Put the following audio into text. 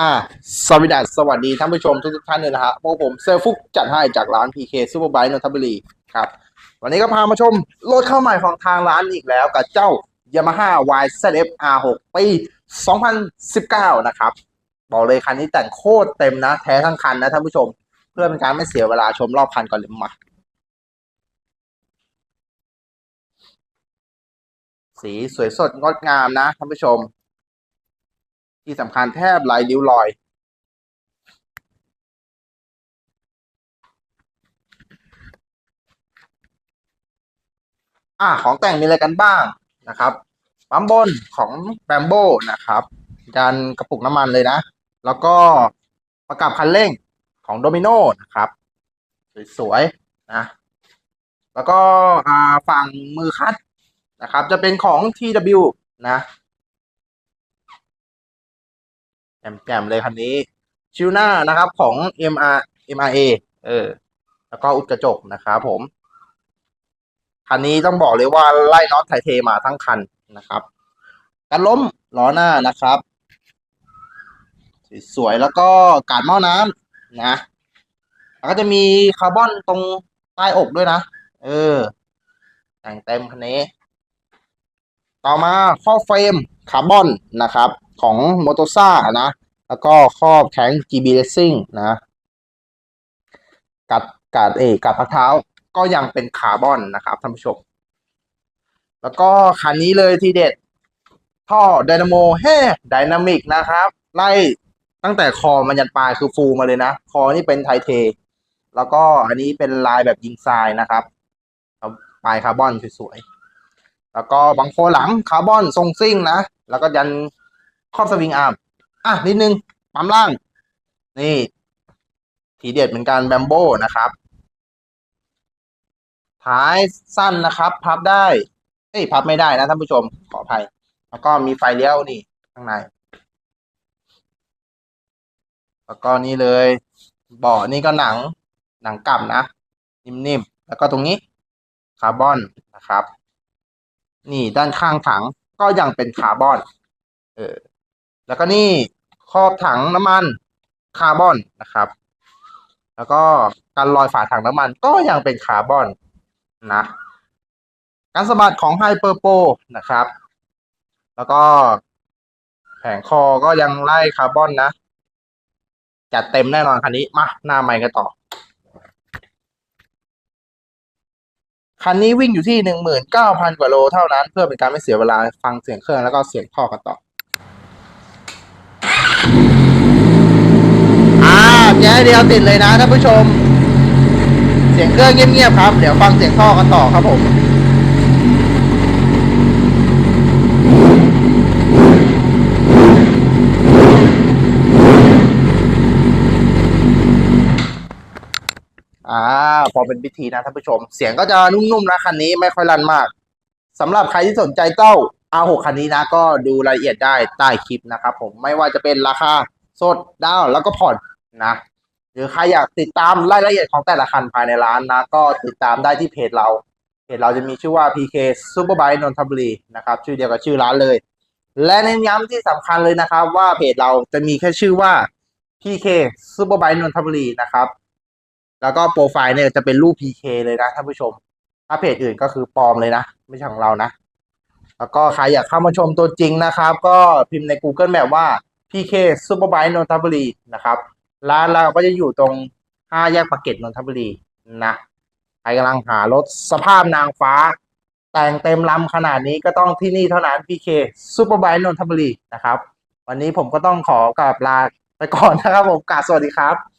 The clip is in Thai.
อ่าสวัสดีสวัสดีท่านผู้ชมทุกท่านเลยนะฮะพวกผมเซลฟุกจัดให้จากร้าน PK Super Bike นนทบุรีครับ วันนี้ก็พามาชมรถเข้าใหม่ของทางร้านอีกแล้วกับเจ้า Yamaha YZF R6 ปี 2019 นะครับ บอกเลยคันนี้แต่งโคตรเต็มนะ แท้ทั้งคันนะท่านผู้ชม เพื่อเป็นการไม่เสียเวลาชมรอบคันก่อนเลยมา สีสวยสดงดงามนะท่านผู้ชม ที่สำคัญแทบลายริ้วรอย อ่าของแต่งมีอะไรกันบ้างนะครับปั๊มบนของแบมโบนะครับการกระปุกน้ำมันเลยนะ แล้วก็ประกับคันเร่งของโดมิโนนะครับ สวยๆนะ แล้วก็อ่าฝั่งมือคัดนะครับ จะเป็นของ TW นะ แจ่มๆเลยคันนี้ ชิวหน้านะครับของ MR MRA เออ แล้วก็อุดกระจกนะครับผม คันนี้ต้องบอกเลยว่าไล่น็อตไทเทมาทั้งคันนะครับการล้มล้อหน้านะครับ สวยๆแล้วก็การหม้อน้ำนะแล้วก็จะมีคาร์บอนตรงใต้อกด้วยนะ เออแต่งเต็มคันนี้ ต่อมาข้อเฟรมคาร์บอนนะครับ ของโมโตซ่านะ แล้วก็ครอบแข็ง GB Racing นะ กัดกัดเอกกัดพักเท้าก็ยังเป็นคาร์บอนนะครับท่านผู้ชม แล้วก็คันนี้เลยทีเด็ด ท่อไดนาโมแฮ่ไดนามิกนะครับ ไล่ตั้งแต่คอมันยันปลายคือฟูมาเลยนะ คอนี่เป็นไทเท แล้วก็อันนี้เป็นลายแบบยิงทรายนะครับปลายคาร์บอนสวยๆแล้วก็บังโคหลังคาร์บอนทรงซิ่งนะ แล้วก็ยัน ครอบสวิงอาร์มอะนิดนึงปั๊มล่าง นี่ ทีเด็ดเหมือนกันแบมโบนะครับ ท้ายสั้นนะครับ พับได้เอ้ยพับไม่ได้นะท่านผู้ชมขออภัย แล้วก็มีไฟเลี้ยวนี่ข้างใน แล้วก็นี่เลยเบาะนี่ก็หนังหนังกลับนะ นิ่มๆ แล้วก็ตรงนี้คาร์บอนนะครับ นี่ด้านข้างถังก็ยังเป็นคาร์บอน เออ แล้วก็นี่ครอบถังน้ำมันคาร์บอนนะครับ แล้วก็การลอยฝาถังน้ำมันก็ยังเป็นคาร์บอนนะการสะบัดของไฮเปอร์โปนะครับ แล้วก็แผงคอก็ยังไล่คาร์บอนนะ จัดเต็มแน่นอนคันนี้ มา หน้าใหม่กันต่อ คันนี้วิ่งอยู่ที่หนึ่งหมื่นเก้าพันกว่าโลเท่านั้น เพื่อเป็นการไม่เสียเวลาฟังเสียงเครื่องแล้วก็เสียงท่อกันต่อาแจ๊ เดียวติดเลยนะท่านผู้ชม เสียงเครื่องเงียบๆครับ เดี๋ยวฟังเสียงท่อกันต่อครับผมอ่าพอเป็นพิธีนะท่านผู้ชม เสียงก็จะนุ่มๆนะคันนี้ไม่ค่อยลั่นมากสำหรับใครที่สนใจเจ้า R6 คันนี้นะ ก็ดูรายละเอียดได้ใต้คลิปนะครับผมไม่ว่าจะเป็นราคาสดดาวแล้วก็ผ่อนนะ หรือใครอยากติดตามรายละเอียดของแต่ละคันภายในร้านนะ ก็ติดตามได้ที่เพจเรา เพจเราจะมีชื่อว่า PK Superbike นนทบุรีนะครับ ชื่อเดียวกับชื่อร้านเลย และเน้นย้ำที่สำคัญเลยนะครับ ว่าเพจเราจะมีแค่ชื่อว่า PK Superbike นนทบุรีนะครับ แล้วก็โปรไฟล์เนี่ยจะเป็นรูป PK เลยนะท่านผู้ชม ถ้าเพจอื่นก็คือปลอมเลยนะ ไม่ใช่ของเรานะ แล้วก็ใครอยากเข้ามาชมตัวจริงนะครับ ก็พิมพ์ใน Google Map ว่า PK Superbike นนทบุรีนะครับ ร้านเราก็จะอยู่ตรงห้าแยกปากเกร็ดนนทบุรีนะใครกำลังหารถสภาพนางฟ้า แต่งเต็มลำขนาดนี้ก็ต้องที่นี่เท่านั้น PK Superbike นนทบุรีนะครับ วันนี้ผมก็ต้องขอกลับลาไปก่อนนะครับผมกาสวัสดีครับ